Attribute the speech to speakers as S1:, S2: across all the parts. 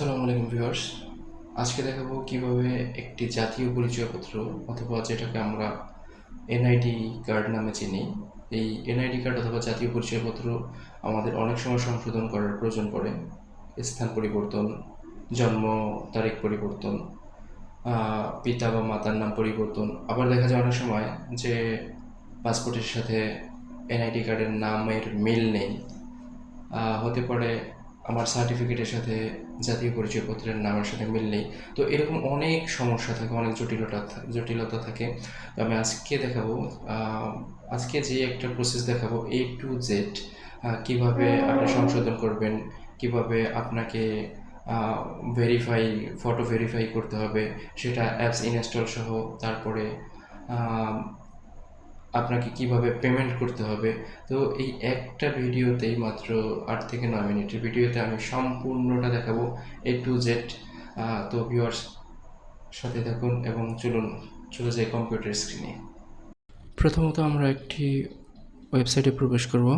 S1: আসসালামু আলাইকুম ভিউয়ার্স। আজকে দেখাবো কীভাবে একটি জাতীয় পরিচয়পত্র অথবা যেটাকে আমরা এনআইডি কার্ড নামে চিনি। এই এনআইডি কার্ড অথবা জাতীয় পরিচয়পত্র আমাদের অনেক সময় সংশোধন করার প্রয়োজন পড়ে। স্থান পরিবর্তন, জন্ম তারিখ পরিবর্তন পিতা বা মাতার নাম পরিবর্তন। আবার দেখা যায় অনেক সময় যে পাসপোর্টের সাথে এনআইডি কার্ডের নামের মিল নেই। হতে পারে আমার সার্টিফিকেটের সাথে জাতীয় পরিচয়পত্রের নামের সাথে মিল নেই। তো এরকম অনেক সমস্যা থাকে, অনেক জটিলতা জটিলতা থাকে। তো আমি আজকে দেখাবো আজকে যে একটা প্রসেস দেখাবো এ টু জেড কীভাবে আপনি সংশোধন করবেন, কীভাবে আপনাকে ভেরিফাই ফটো ভেরিফাই করতে হবে, সেটা অ্যাপস ইনস্টল সহ, তারপরে আপনাকে কীভাবে পেমেন্ট করতে হবে? তো এই একটা ভিডিওতেই মাত্র আট থেকে নয় মিনিটের ভিডিওতে আমি সম্পূর্ণটা দেখাবো এ টু জেড তো ভিউয়ার্স সাথে থাকুন এবং চলুন, চলে যাই কম্পিউটার স্ক্রিনে প্রথমত আমরা একটি ওয়েবসাইটে প্রবেশ করব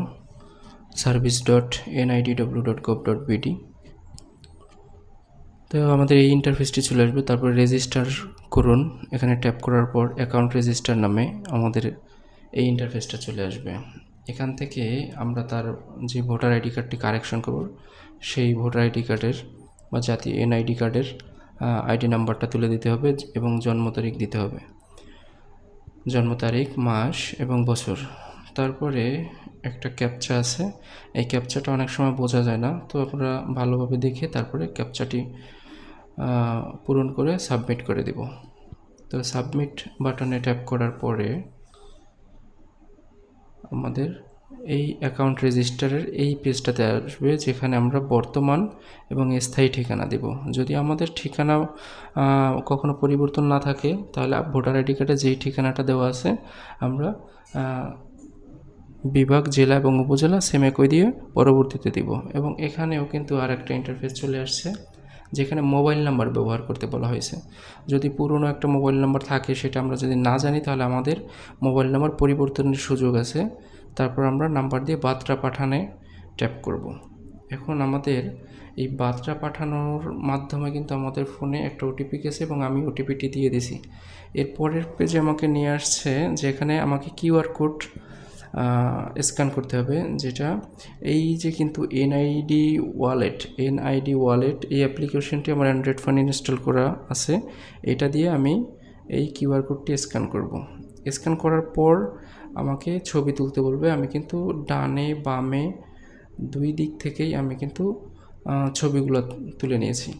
S1: service dot NIDW dot gov dot BD তো আমাদের এই ইন্টারফেসটি চলে আসবে, তারপর রেজিস্টার করুন। এখানে ট্যাপ করার পর অ্যাকাউন্ট রেজিস্টার নামে আমাদের এই ইন্টারফেসটা চলে আসবে। এখান থেকে আমরা তার যে ভোটার আইডি কার্ডটি কারেকশন করব, সেই ভোটার আইডি কার্ডের বা জাতীয় এনআইডি কার্ডের আইডি নাম্বারটা তুলে দিতে হবে এবং জন্ম তারিখ দিতে হবে। জন্ম তারিখ, মাস এবং বছর। তারপরে একটা ক্যাপচা আছে। এই ক্যাপচাটা অনেক সময় বোঝা যায় না, তো আমরা ভালোভাবে দেখে তারপরে ক্যাপচাটি পূরণ করে সাবমিট করে দিব। তো সাবমিট বাটনে ট্যাপ করার পরে আমাদের এই অ্যাকাউন্ট রেজিস্টারের এই পেজটাতে আসবে, যেখানে আমরা বর্তমান এবং স্থায়ী ঠিকানা দেব। যদি আমাদের ঠিকানা কখনো পরিবর্তন না থাকে, তাহলে ভোটার আইডি কার্ডে যেই ঠিকানাটা দেওয়া আছে, আমরা বিভাগ, জেলা এবং উপজেলা সেম একই দিয়ে পরবর্তীতে দিব। এবং এখানেও কিন্তু আর একটা ইন্টারফেস চলে আসছে। যেখানে মোবাইল নাম্বার ব্যবহার করতে বলা হয়েছে। যদি পুরনো একটা মোবাইল নাম্বার থাকে, সেটা আমরা যদি না জানি, তাহলে আমাদের মোবাইল নাম্বার পরিবর্তনের সুযোগ আছে। তারপর আমরা নাম্বার দিয়ে বার্তা পাঠানে ট্যাপ করব। এখন আমাদের এই বার্তা পাঠানোর মাধ্যমে কিন্তু আমাদের ফোনে একটা ওটিপি গেছে এবং আমি ওটিপিটি দিয়ে দিছি। এরপরের পেজে আমাকে নিয়ে আসছে, যেখানে আমাকে কিউআর কোড স্ক্যান করতে হবে, যেটা এই যে কিন্তু এনআইডি ওয়ালেট এনআইডি ওয়ালেট এই অ্যাপ্লিকেশনটি আমার অ্যান্ড্রয়েড ফোন ইনস্টল করা আছে। এটা দিয়ে আমি এই কিউআর কোডটি স্ক্যান করব। স্ক্যান করার পর আমাকে ছবি তুলতে বলবে, আমি কিন্তু ডানে, বামে দুই দিক থেকেই আমি কিন্তু ছবিগুলো তুলে নিয়েছি।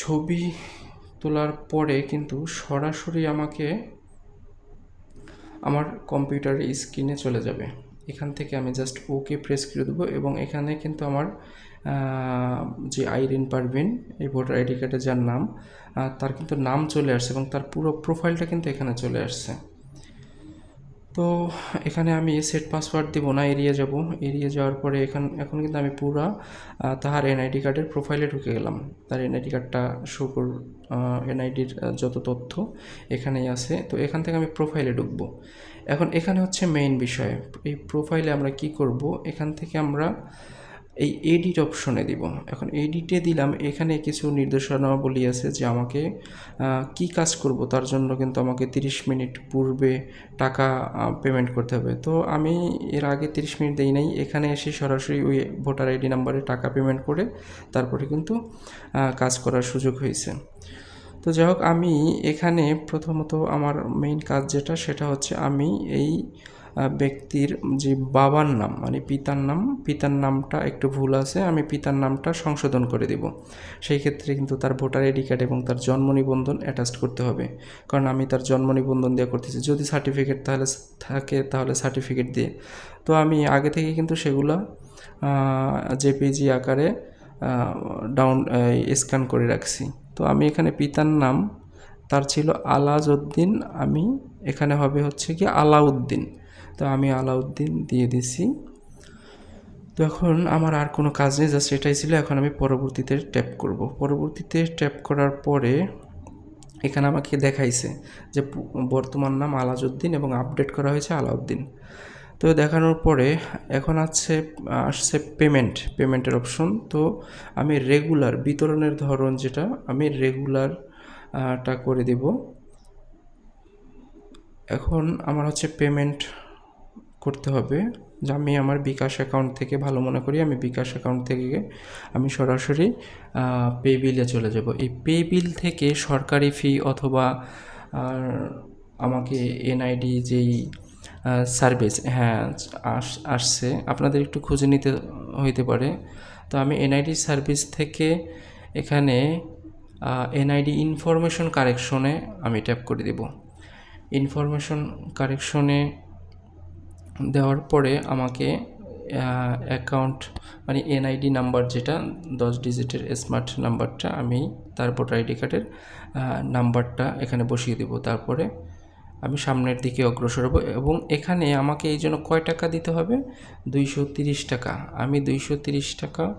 S1: ছবি তোলার পরে কিন্তু সরাসরি আমাকে আমার কম্পিউটারের স্ক্রিনে চলে যাবে। এখান থেকে আমি জাস্ট ওকে প্রেস করে দেবো এবং এখানে কিন্তু আমার যে আইরিন পারভিন এই ভোটার আইডি কার্ডে যার নাম তার কিন্তু নাম চলে আসছে এবং তার পুরো প্রোফাইলটা কিন্তু এখানে চলে আসছে। তো এখানে আমি সেট পাসওয়ার্ড দিব না, এড়িয়ে যাব। এড়িয়ে যাওয়ার পরে এখান, এখন কিন্তু আমি পুরা তাহার এনআইডি কার্ডের প্রোফাইলে ঢুকে গেলাম। তার এনআইডি কার্ডটা শো কর এনআইডির যত তথ্য এখানেই আছে, তো এখান থেকে আমি প্রোফাইলে ঢুকবো। এখন এখানে হচ্ছে মেইন বিষয়, এই প্রোফাইলে আমরা কি করব? এখান থেকে আমরা এই এডিট অপশনে দিব। এখন এডিটে দিলাম, এখানে কিছু নির্দেশনাবলী আছে যে আমাকে কি কাজ করব তার জন্য কিন্তু আমাকে 30 মিনিট পূর্বে টাকা পেমেন্ট করতে হবে। তো আমি এর আগে 30 মিনিট দেই নাই, এখানে এসে সরাসরি ওই ভোটার আইডি নাম্বারে টাকা পেমেন্ট করে তারপরে কিন্তু কাজ করার সুযোগ হয়েছে। তো যাই হোক, আমি এখানে প্রথমত আমার মেইন কাজ যেটা সেটা হচ্ছে আমি এই ব্যক্তির যে বাবার নাম মানে পিতার নাম, পিতার নামটা একটু ভুল আছে, আমি পিতার নামটা সংশোধন করে দেব। সেই ক্ষেত্রে কিন্তু তার ভোটার আইডি কার্ড এবং তার জন্ম নিবন্ধন অ্যাটাচ করতে হবে। কারণ আমি তার জন্ম নিবন্ধন দিয়ে করতেছি। যদি সার্টিফিকেট তাহলে থাকে তাহলে সার্টিফিকেট দিয়ে। তো আমি আগে থেকে কিন্তু সেগুলো জেপিজি আকারে ডাউন স্ক্যান করে রাখছি। তো আমি এখানে পিতার নাম, তার ছিল আলাজউদ্দিন, আমি এখানে হবে হচ্ছে কি আলাউদ্দিন। তো আমি আলাউদ্দিন দিয়ে দিছি। তো এখন আমার আর কোনো কাজ নেই জাস্ট এটাই ছিল। এখন আমি পরবর্তীতে ট্যাপ করব। পরবর্তীতে ট্যাপ করার পরে এখানে আমাকে দেখাইছে যে বর্তমান নাম আলাজউদ্দিন এবং আপডেট করা হয়েছে আলাউদ্দিন। তো দেখানোর পরে এখন আছে, আসছে পেমেন্ট পেমেন্টের অপশন তো আমি রেগুলার বিতরণের ধরন যেটা, আমি রেগুলার টা করে দিব। এখন আমার হচ্ছে পেমেন্ট করতে হবে। যে আমি আমার বিকাশ অ্যাকাউন্ট থেকে ভালো মনে করি, আমি বিকাশ অ্যাকাউন্ট থেকে আমি সরাসরি পে বিলে চলে যাব। এই পে বিল থেকে সরকারি ফি অথবা আমাকে এনআইডি যেই সার্ভিস হ্যাঁ আস- আসছে, আপনাদের একটু খুঁজে নিতে হইতে পারে। তো আমি এনআইডি সার্ভিস থেকে এখানে এনআইডি ইনফরমেশন কারেকশনে আমি ট্যাপ করে দেব। ইনফরমেশন কারেকশনে দেওয়ার পরে আমাকে অ্যাকাউন্ট মানে এনআইডি নাম্বার যেটা, দশ ডিজিটের স্মার্ট নাম্বারটা আমি তার ভোটার আইডি কার্ডের নাম্বারটা এখানে বসিয়ে দেব। তারপরে আমি সামনের দিকে অগ্রসর হব এবং এখানে আমাকে এই জন্য কয় টাকা দিতে হবে? দুইশো তিরিশ টাকা। আমি দুইশো তিরিশ টাকা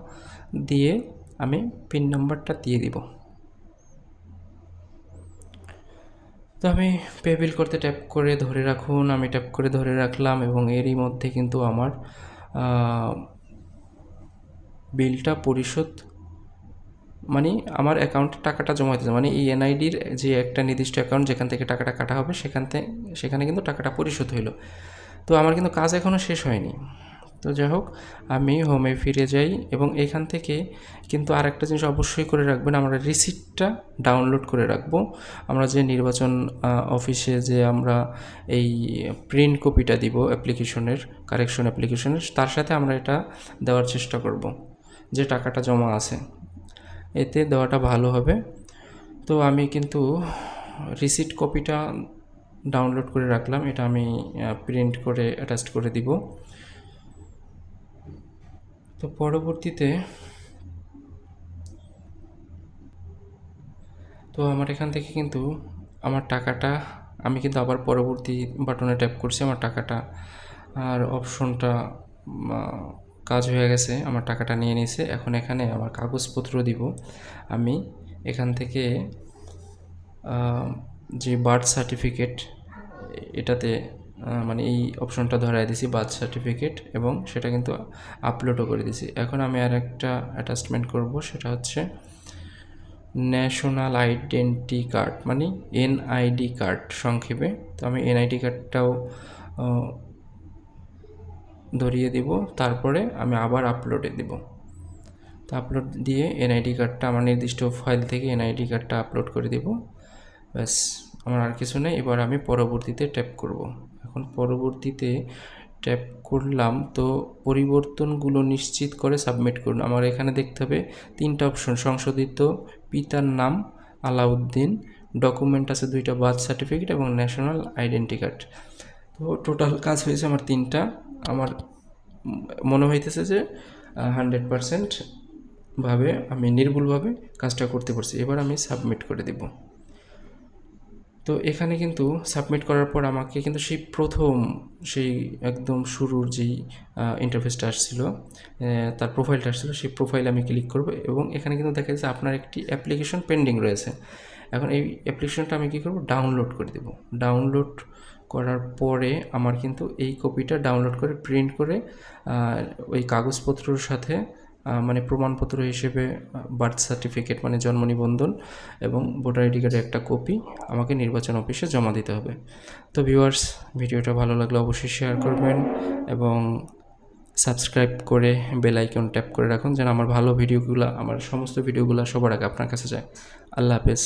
S1: দিয়ে আমি পিন নাম্বারটা দিয়ে দিব। তো আমি পে বিল করতে ট্যাপ করে ধরে রাখুন, আমি ট্যাপ করে ধরে রাখলাম এবং এরই মধ্যে কিন্তু আমার বিলটা পরিশোধ মানে আমার অ্যাকাউন্টে টাকাটা জমা দিতে মানে এই এনআইডির যে একটা নির্দিষ্ট অ্যাকাউন্ট যেখান থেকে টাকাটা কাটা হবে, সেখান থেকে, সেখানে কিন্তু টাকাটা পরিশোধ হইল। তো আমার কিন্তু কাজ এখনও শেষ হয়নি। তো যাই হোক, আমি হোমে ফিরে যাই এবং এখান থেকে কিন্তু আর একটা জিনিস অবশ্যই করে রাখবেন, আমরা রিসিপ্টটা ডাউনলোড করে রাখব। আমরা যে নির্বাচন অফিসে যে আমরা এই প্রিন্ট কপিটা দিব অ্যাপ্লিকেশনের কারেকশন অ্যাপ্লিকেশনের তার সাথে আমরা এটা দেওয়ার চেষ্টা করব, যে টাকাটা জমা আছে। এতে দেওয়াটা ভালো হবে। তো আমি কিন্তু রিসিপ্ট কপিটা ডাউনলোড করে রাখলাম, এটা আমি প্রিন্ট করে অ্যাটাচ করে দিব। তো পরবর্তীতে তো আমার এখান থেকে কিন্তু আমার টাকাটা, আমি কিন্তু আবার পরবর্তী বাটনে ট্যাপ করছি আমার টাকাটা। আর অপশনটা কাজ হয়ে গেছে, আমার টাকাটা নিয়ে নিয়েছে। এখন এখানে আমার কাগজপত্র দিব। আমি এখান থেকে যে বার্থ সার্টিফিকেট এটাতে মানে এই অপশনটা ধরাই দিছি বার্থ সার্টিফিকেট এবং সেটা কিন্তু আপলোডও করে দিছি। এখন আমি আর একটা অ্যাটাচমেন্ট করব, সেটা হচ্ছে ন্যাশনাল আইডেন্টি কার্ড মানে এনআইডি কার্ড সংক্ষেপে। তো আমি এনআইডি কার্ডটাও ধরিয়ে দিব, তারপরে আমি আবার আপলোডে দিব। তো আপলোড দিয়ে এনআইডি কার্ডটা আমার নির্দিষ্ট ফাইল থেকে এনআইডি কার্ডটা আপলোড করে দিব। ব্যাস। আমার আর কিছু নেই, এবার আমি পরবর্তীতে ট্যাপ করব। এখন পরবর্তীতে ট্যাপ করলাম, তো পরিবর্তনগুলো নিশ্চিত করে সাবমিট করুন। আমার এখানে দেখতে হবে তিনটা অপশন সংশোধিত পিতার নাম, আলাউদ্দিন ডকুমেন্ট আছে দুইটা বার্থ সার্টিফিকেট এবং ন্যাশনাল আইডেন্টি কার্ড তো টোটাল কাজ হয়েছে আমার তিনটা। আমার মনে হইতেছে যে হান্ড্রেড পারসেন্ট ভাবে আমি নির্ভুলভাবে কাজটা করতে পারছি। এবার আমি সাবমিট করে দেব। তো এখানে কিন্তু সাবমিট করার পর আমাকে কিন্তু সেই প্রথম সেই একদম শুরুর যেই ইন্টারফেসটা আসছিল তার প্রোফাইলটা আসছিল, সেই প্রোফাইল আমি ক্লিক করব এবং এখানে কিন্তু দেখা যাচ্ছে আপনার একটি অ্যাপ্লিকেশন পেন্ডিং রয়েছে। এখন এই অ্যাপ্লিকেশনটা আমি কী করব? ডাউনলোড করে দেব। ডাউনলোড করার পরে আমার কিন্তু এই কপিটা ডাউনলোড করে প্রিন্ট করে ওই কাগজপত্রর সাথে মানে প্রমাণপত্র হিসেবে বার্থ সার্টিফিকেট মানে জন্ম নিবন্ধন এবং ভোটার আইডি কার্ডের একটা কপি আমাকে নির্বাচন অফিসে জমা দিতে হবে। তো ভিউয়ার্স ভিডিওটা ভালো লাগলে অবশ্যই শেয়ার করবেন এবং সাবস্ক্রাইব করে বেল আইকন ট্যাপ করে রাখুন যেন আমার ভালো ভিডিওগুলো আমার সমস্ত ভিডিওগুলো সবার আগে আপনার কাছে যায়। আল্লাহ হাফেজ।